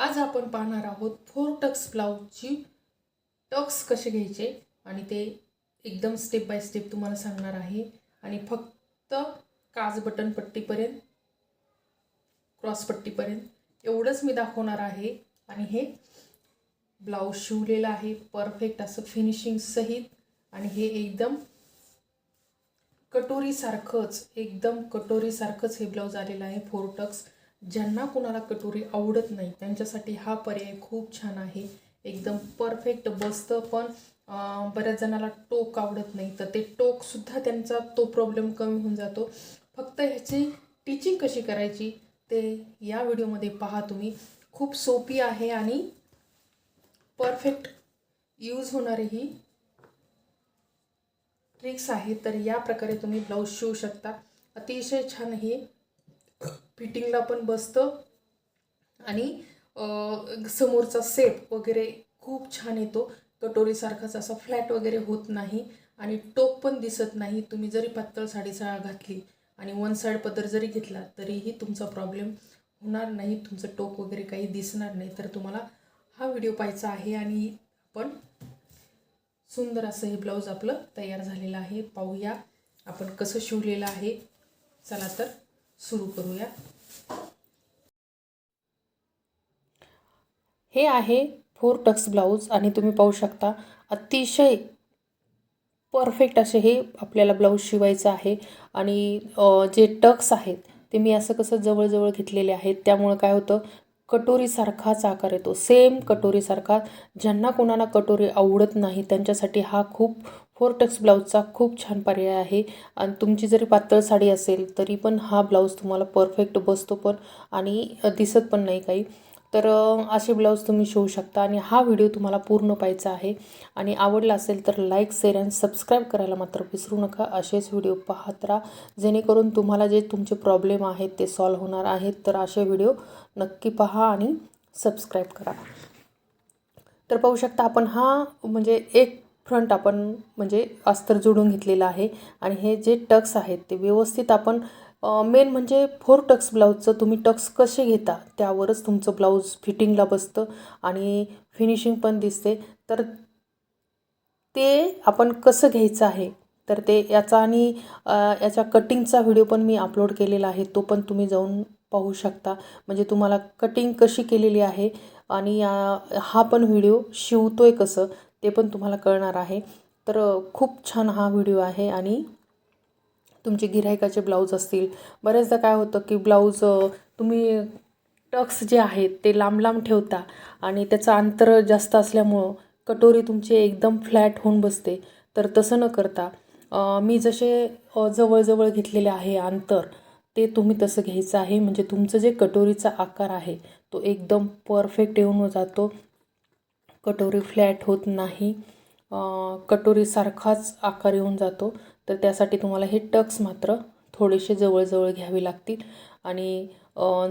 आज आपण पाहणार आहोत फोर टक्स ब्लाऊजची टक्स कसे घ्यायचे आणि ते एकदम स्टेप बाय स्टेप तुम्हाला सांगणार आहे. आणि फक्त काज बटन पट्टीपर्यंत क्रॉस पट्टीपर्यंत एवढंच मी दाखवणार आहे. आणि हे ब्लाऊज शिवलेलं आहे परफेक्ट असं फिनिशिंग सहित. आणि हे एकदम कटोरीसारखंच एकदम कटोरीसारखंच हे ब्लाऊज आलेलं आहे फोर टक्स ज्यांना कुणाला कटोरी आवडत नाही त्यांच्यासाठी हा पर्याय खूप छान आहे. एकदम परफेक्ट बसतं पण बऱ्याच जणाला टोक आवडत नाही. तर ते टोकसुद्धा त्यांचा तो प्रॉब्लेम कमी होऊन जातो. फक्त ह्याची टीचिंग कशी करायची ते या व्हिडिओमध्ये पहा तुम्ही. खूप सोपी आहे आणि परफेक्ट यूज होणारी ही ट्रिक्स आहे तर या प्रकारे तुम्ही ब्लाऊज शिवू शकता. अतिशय छान हे फिटिंगला पण बसतं. आणि समोरचा सेप वगैरे खूप छान येतो. कटोरीसारखाच असा फ्लॅट वगैरे होत नाही. आणि टोक पण दिसत नाही. तुम्ही जरी पातळ साडीसाळा घातली आणि वन साईड पदर जरी घेतला तरीही तुमचा प्रॉब्लेम होणार नाही. तुमचं टोक वगैरे काही दिसणार नाही. तर तुम्हाला हा व्हिडिओ पाहायचा आहे आणि आपण सुंदर असं हे ब्लाऊज आपलं तयार झालेलं आहे. पाहूया आपण कसं शिवलेलं आहे. चला तर सुरू करूया. हे आहे फोर टक्स ब्लाऊज आणि तुम्ही पाहू शकता अतिशय परफेक्ट असे हे आपल्याला ब्लाऊज शिवायचं आहे. आणि जे टक्स आहेत ते मी असं कसं जवळजवळ घेतलेले आहेत. त्यामुळं काय होतं कटोरीसारखाच आकार येतो. सेम कटोरीसारखा. ज्यांना कोणाला कटोरी आवडत नाही त्यांच्यासाठी हा खूप फोर ब्लाऊजचा खूप छान पर्याय आहे. आणि तुमची जरी पातळ साडी असेल तरी पण हा ब्लाऊज तुम्हाला परफेक्ट बसतो पण आणि दिसत पण नाही काही. तर असे ब्लाऊज तुम्ही शिवू शकता आणि हा व्हिडिओ तुम्हाला पूर्ण पाहायचा आहे. आणि आवडला असेल तर लाईक शेअर आणि सबस्क्राईब करायला मात्र विसरू नका. असेच व्हिडिओ पाहत राहा. जेणेकरून तुम्हाला जे तुमचे प्रॉब्लेम आहेत ते सॉल्व होणार आहेत. तर असे व्हिडिओ नक्की पहा आणि सबस्क्राईब करा. तर पाहू शकता आपण हा म्हणजे एक फ्रंट आपण म्हणजे अस्तर जोडून घेतलेला आहे. आणि हे जे टक्स आहेत ते व्यवस्थित आपण मेन म्हणजे फोर टक्स ब्लाऊजचं तुम्ही टक्स कसे घेता त्यावरच तुमचं ब्लाऊज फिटिंगला बसतं आणि फिनिशिंग पण दिसते. तर ते आपण कसं घ्यायचं आहे? तर ते याचा आणि याच्या कटिंगचा व्हिडिओ पण मी अपलोड केलेला आहे तो पण तुम्ही जाऊन पाहू शकता. म्हणजे तुम्हाला कटिंग कशी केलेली आहे आणि हा पण व्हिडिओ शिवतो आहे कसं ते पण तुम्हाला कळणार आहे. तर खूप छान हा व्हिडिओ आहे आणि तुमचे गिऱ्हाईकाचे ब्लाऊज असतील. बऱ्याचदा काय होतं की ब्लाऊज तुम्ही टक्स जे आहेत ते लांब लांब ठेवता आणि त्याचं अंतर जास्त असल्यामुळं कटोरी तुमची एकदम फ्लॅट होऊन बसते. तर तसं न करता मी जसे जवळजवळ घेतलेले आहे अंतर ते तुम्ही तसं घ्यायचं आहे. म्हणजे तुमचं जे कटोरीचा आकार आहे तो एकदम परफेक्ट येऊन जातो. कटोरी फ्लॅट होत नाही. कटोरीसारखाच आकार येऊन जातो. तर त्यासाठी तुम्हाला हे टक्स मात्र थोडेसे जवळजवळ घ्यावे लागतील. आणि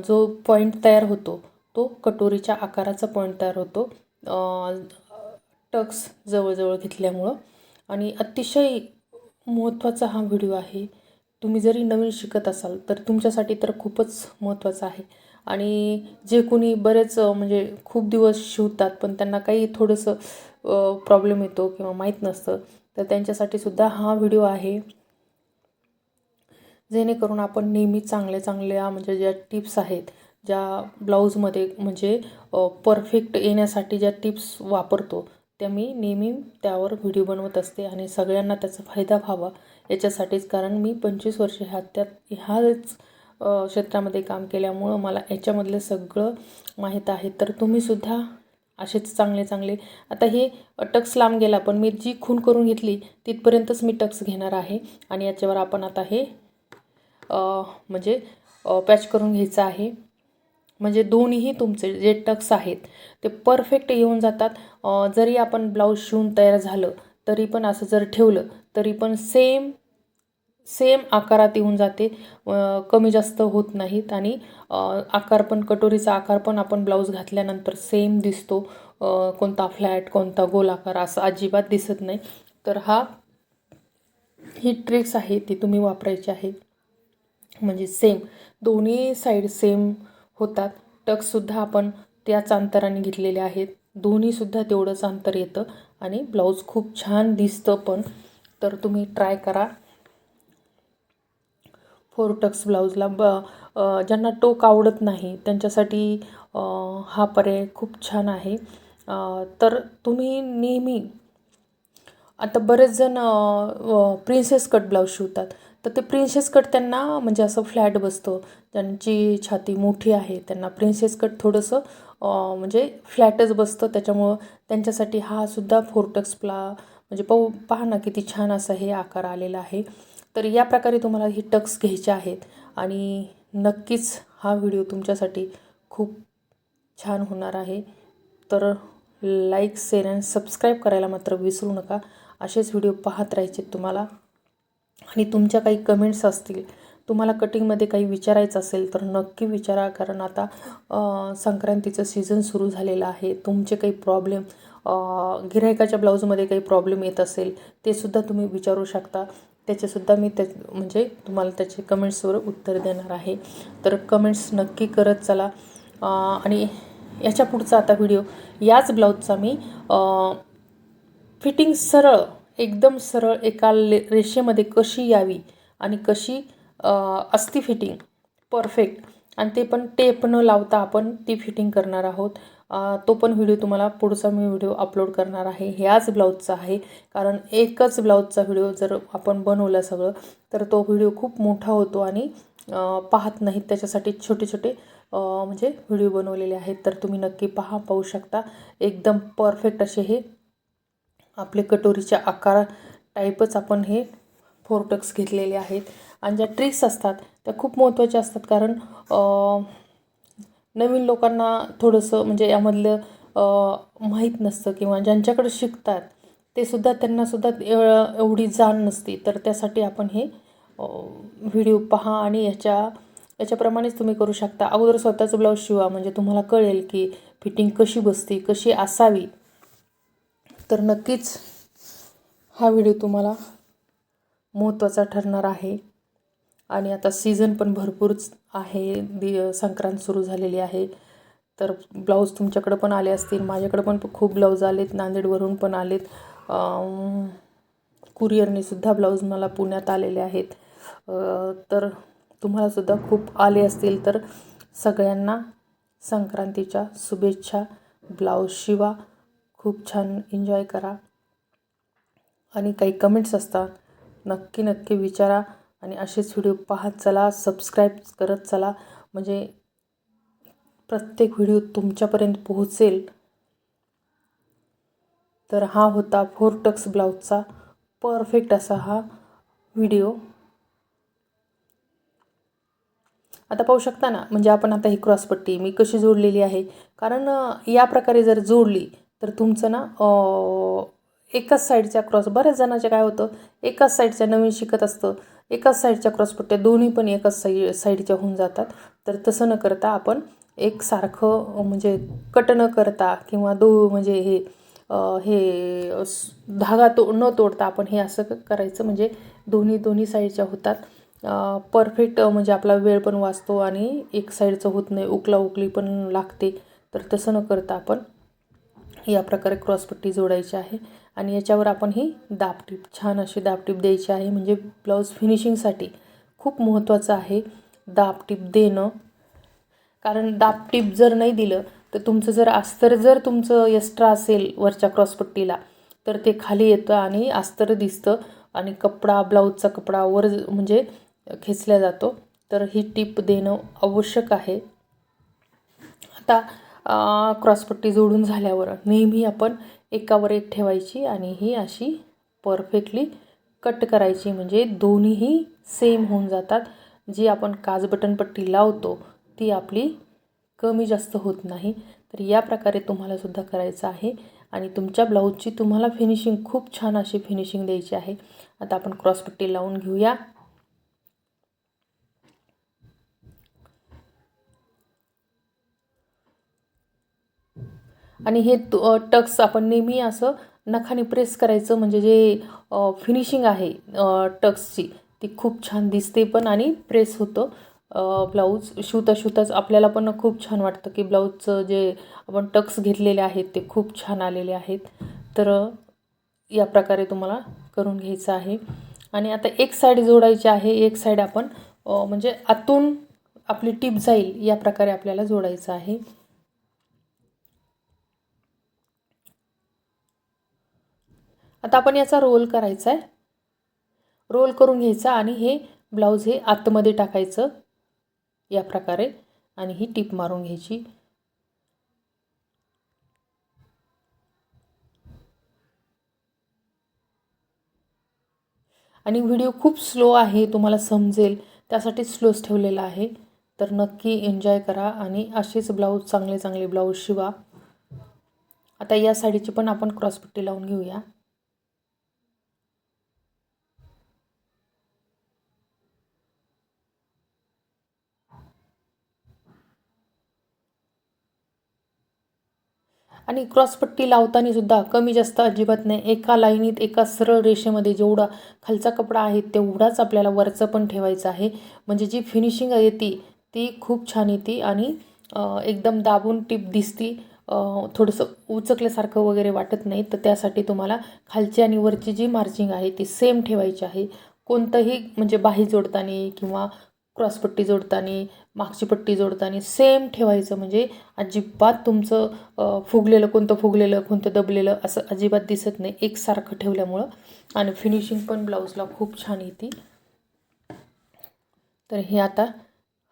जो पॉईंट तयार होतो तो कटोरीच्या आकाराचा पॉईंट तयार होतो. टक्स जवळजवळ घेतल्यामुळं. आणि अतिशय महत्त्वाचा हा व्हिडिओ आहे. तुम्ही जरी नवीन शिकत असाल तर तुमच्यासाठी तर खूपच महत्त्वाचं आहे. आणि जे कोणी बरेच म्हणजे खूप दिवस शिवतात पण त्यांना काही थोडंसं प्रॉब्लेम येतो किंवा माहीत नसतं तर त्यांच्यासाठी सुद्धा हा व्हिडिओ आहे. जेणेकरून आपण नेहमी चांगल्या चांगल्या म्हणजे ज्या टिप्स आहेत ज्या ब्लाऊजमध्ये म्हणजे परफेक्ट येण्यासाठी ज्या टिप्स वापरतो त्या मी नेहमी त्यावर व्हिडिओ बनवत असते आणि सगळ्यांना त्याचा फायदा व्हावा याच्यासाठीच. कारण मी पंचवीस वर्षे ह्या त्यात ह्याच क्षेत्रामध्ये काम केल्यामुळं मला याच्यामधलं सगळं माहीत आहे. तर तुम्हीसुद्धा असेच चांगले चांगले. आता हे टक्स लांब गेला पण मी जी खून करून घेतली तिथपर्यंतच मी टक्स घेणार आहे. आणि याच्यावर आपण आता हे म्हणजे पॅच करून घ्यायचं आहे. म्हणजे दोन्हीही तुमचे जे टक्स आहेत ते परफेक्ट येऊन जातात. जरी आपण ब्लाऊज शिवून तयार झालं तरी पण असं जर ठेवलं तरी पण सेम सेम आकारात येऊन जाते. कमी जास्त होत नाहीत आणि आकार पण कटोरीचा आकार पण आपण ब्लाऊज घातल्यानंतर सेम दिसतो. कोणता फ्लॅट कोणता गोल आकार असं अजिबात दिसत नाही. तर हा ही ट्रिक्स आहे ती तुम्ही वापरायची आहे. म्हणजे सेम दोन्ही साईड सेम होतात. टक्ससुद्धा आपण त्याच अंतराने घेतलेले आहेत. दोन्हीसुद्धा तेवढंच अंतर येतं आणि ब्लाऊज खूप छान दिसतं पण. तर तुम्ही ट्राय करा. फोर टक्स ब्लाऊजला ब ज्यांना टोक आवडत नाही त्यांच्यासाठी हा पर्याय खूप छान आहे. तर तुम्ही नेहमी आता बरेच जण प्रिन्सेस कट ब्लाऊज शिवतात. तर ते प्रिन्सेस कट त्यांना म्हणजे असं फ्लॅट बसतं. त्यांची छाती मोठी आहे त्यांना प्रिन्सेस कट थोडंसं म्हणजे फ्लॅटच बसतं. त्याच्यामुळं त्यांच्यासाठी हा सुद्धा फोरटक्स प्ला म्हणजे पाहू पहा ना किती छान असा हे आकार आलेला आहे. तर या प्रकारे तुम्हाला ही टक्स घ्यायचे आहेत. आणि नक्कीच हा व्हिडिओ तुमच्यासाठी खूप छान होणार आहे. तर लाईक शेअर आणि सबस्क्राईब करायला मात्र विसरू नका. असेच व्हिडिओ पाहत राहायचे तुम्हाला. आणि तुमच्या काही कमेंट्स असतील तुम्हाला कटिंगमध्ये काही विचारायचं असेल तर नक्की विचारा. कारण आता संक्रांतीचं सीझन सुरू झालेलं आहे. तुमचे काही प्रॉब्लेम गिरायकाच्या ब्लाऊजमध्ये काही प्रॉब्लेम येत असेल ते सुद्धा तुम्ही विचारू शकता. त्याचेसुद्धा मी त्या म्हणजे तुम्हाला त्याचे कमेंट्सवर उत्तर देणार आहे. तर कमेंट्स नक्की करत चला. आणि याच्या पुढचा आता व्हिडिओ याच ब्लाऊजचा मी फिटिंग सरळ एकदम सरळ एका ले रेषेमध्ये कशी यावी आणि कशी असती फिटिंग परफेक्ट. आणि ते पण टेप न लावता आपण ती फिटिंग करणार आहोत. तो पण व्हिडिओ तुम्हाला पुढचा मी व्हिडिओ अपलोड करणार आहे. ह्याच ब्लाऊजचा आहे. कारण एकच ब्लाऊजचा व्हिडिओ जर आपण बनवला सगळं तर तो व्हिडिओ खूप मोठा होतो आणि पाहत नाहीत. त्याच्यासाठी छोटे छोटे म्हणजे व्हिडिओ बनवलेले आहेत. तर तुम्ही नक्की पहा पाहू शकता. एकदम परफेक्ट असे हे आपले कटोरीच्या आकार टाईपच आपण हे फोरटक्स घेतलेले आहेत. आणि ज्या ट्रिक्स असतात त्या खूप महत्त्वाच्या असतात. कारण नवीन लोकांना थोडंसं म्हणजे यामधलं माहीत नसतं किंवा ज्यांच्याकडे शिकतात ते सुद्धा त्यांनासुद्धा एव- एवढी जाण नसती. तर त्यासाठी आपण हे व्हिडिओ पहा आणि याच्या याच्याप्रमाणेच तुम्ही करू शकता. अगोदर स्वतःचं ब्लाऊज शिवा. म्हणजे तुम्हाला कळेल की फिटिंग कशी बसते कशी असावी. तर नक्कीच हा व्हिडिओ तुम्हाला महत्त्वाचा ठरणार आहे. आणि आता सीझन पण भरपूरच आहे दि संक्रांत सुरू झालेली आहे. तर ब्लाऊज तुमच्याकडं पण आले असतील माझ्याकडं पण खूप ब्लाऊज आलेत नांदेडवरून पण आलेत. अं, कुरिअरने सुद्धा ब्लाऊज मला पुण्यात आलेले आहेत. तर तुम्हालासुद्धा खूप आले असतील तर सगळ्यांना संक्रांतीच्या शुभेच्छा. ब्लाऊज शिवा खूप छान एन्जॉय करा. आणि काही कमेंट्स असतात नक्की नक्की विचारा. आणि असेच व्हिडिओ पाहत चला सबस्क्राईब करत चला. म्हणजे प्रत्येक व्हिडिओ तुमच्यापर्यंत पोहोचेल. तर हा होता फोर टक्स ब्लाऊजचा परफेक्ट असा हा व्हिडिओ. आता पाहू शकता ना म्हणजे आपण आता ही क्रॉसपट्टी मी कशी जोडलेली आहे. कारण या प्रकारे जर जोडली तर तुमचं ना एकाच साईडच्या क्रॉस बऱ्याच जणांच्या काय होतं एकाच साईडच्या नवीन शिकत असतं एकाच साईडच्या क्रॉसपट्ट्या दोन्ही पण एकाच साई साईडच्या होऊन जातात. तर तसं न करता आपण एक सारखं म्हणजे कट न करता किंवा दो म्हणजे हे हे धागा तो न तोडता आपण हे असं क- करायचं. म्हणजे दोन्ही दोन्ही साईडच्या होतात. परफेक्ट म्हणजे आपला वेळ पण वाचतो आणि एक साईडचं होत नाही उकला उकली पण लागते. तर तसं न करता आपण या प्रकारे क्रॉसपट्टी जोडायची आहे. आणि याच्यावर आपण ही दाबटीप छान अशी दाबटीप द्यायची आहे. म्हणजे ब्लाऊज फिनिशिंगसाठी खूप महत्त्वाचं आहे दाबटीप देणं. कारण दाबटीप जर नाही दिलं तर तुमचं जर अस्तर जर तुमचं एक्स्ट्रा असेल वरच्या क्रॉसपट्टीला तर ते खाली येतं आणि अस्तर दिसतं. आणि कपडा ब्लाऊजचा कपडा वर म्हणजे खेचला जातो. तर ही टीप देणं आवश्यक आहे. आता क्रॉसपट्टी जोडून झाल्यावर नेहमी आपण एकावर एक ठेवायची आणि ही अशी परफेक्टली कट करायची. म्हणजे दोन्हीही सेम होऊन जातात. जी आपण काज बटन पट्टी लावतो ती आपली कमी जास्त होत नाही. तर या प्रकारे तुम्हाला सुद्धा करायचं आहे. आणि तुमच्या ब्लाऊजची तुम्हाला फिनिशिंग खूप छान अशी फिनिशिंग द्यायची आहे. आता आपण क्रॉसपट्टी लावून घेऊया. आणि हे टक्स आपण नेहमी असं नखाने प्रेस करायचं म्हणजे जे फिनिशिंग आहे टक्सची ती खूप छान दिसते पण आणि प्रेस होतं. ब्लाऊज शिवता शिवताच आपल्याला पण खूप छान वाटतं की ब्लाऊजचं जे आपण टक्स घेतलेले आहेत ते खूप छान आलेले आहेत. तर या प्रकारे तुम्हाला करून घ्यायचं आहे. आणि आता एक साईड जोडायची आहे एक साईड आपण म्हणजे आतून आपली टीप जाईल या प्रकारे आपल्याला जोडायचं आहे. आता आपण याचा रोल करायचा आहे रोल करून घ्यायचा आणि हे ब्लाऊज हे आतमध्ये टाकायचं. या प्रकारे. आणि ही टीप मारून घ्यायची. आणि व्हिडिओ खूप स्लो आहे तुम्हाला समजेल. त्यासाठी स्लोच ठेवलेला आहे. तर नक्की एन्जॉय करा आणि असेच ब्लाऊज चांगले चांगले ब्लाऊज शिवा. आता या साडीची पण आपण क्रॉसपट्टी लावून घेऊया. आणि क्रॉसपट्टी लावताना सुद्धा कमी जास्त अजिबात नाही. एका लाईनीत एका सरळ रेषेमध्ये जेवढा खालचा कपडा आहे तेवढाच आपल्याला वरचं पण ठेवायचं आहे. म्हणजे जी फिनिशिंग येते ती खूप छान येते आणि एकदम दाबून टीप दिसती. थोडंसं उचकल्यासारखं वगैरे वाटत नाही. तर त्यासाठी तुम्हाला खालची आणि वरची जी मार्जिंग आहे ती सेम ठेवायची आहे. कोणतंही म्हणजे बाही जोडताना किंवा क्रॉसपट्टी जोडताना मागची पट्टी जोडताना सेम ठेवायचं. म्हणजे अजिबात तुमचं फुगलेलं कोणतं फुगलेलं कोणतं दबलेलं असं अजिबात दिसत नाही. एकसारखं ठेवल्यामुळं. आणि फिनिशिंग पण ब्लाऊजला खूप छान येते. तर हे आता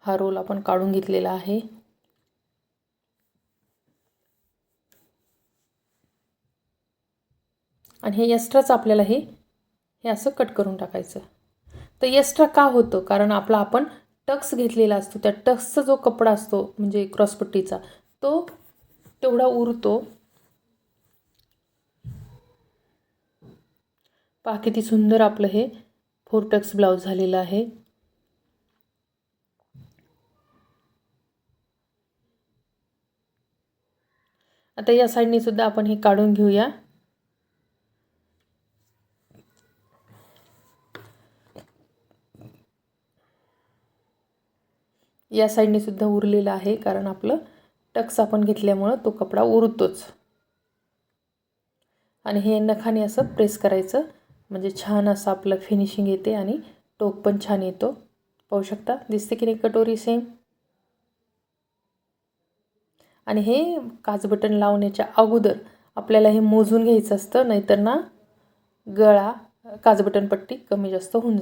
हा रोल आपण काढून घेतलेला आहे. आणि हे एक्स्ट्राच आपल्याला हे हे असं कट करून टाकायचं. तर एक्स्ट्रा का होतं कारण आपला आपण टक्स घेतलेला असतो. त्या टक्सचा जो कपडा असतो म्हणजे क्रॉसपट्टीचा तो तेवढा उरतो. पहा किती सुंदर आपलं हे फोर टक्स ब्लाऊज झालेलं आहे. आता या साईडने सुद्धा आपण हे काढून घेऊया. या साईडने सुद्धा उरलेलं आहे कारण आपलं टक्स आपण घेतल्यामुळं तो कपडा उरतोच. आणि हे नखाने असं प्रेस करायचं म्हणजे छान असं आपलं फिनिशिंग येते आणि टोक पण छान येतो. पाहू शकता दिसते की नाही कटोरी सेम आणि हे काच बटन लावण्याच्या अगोदर आपल्याला हे मोजून घ्यायचं असतं नाहीतर ना गळा काजबटनपट्टी पट्टी कमी जास्त होऊन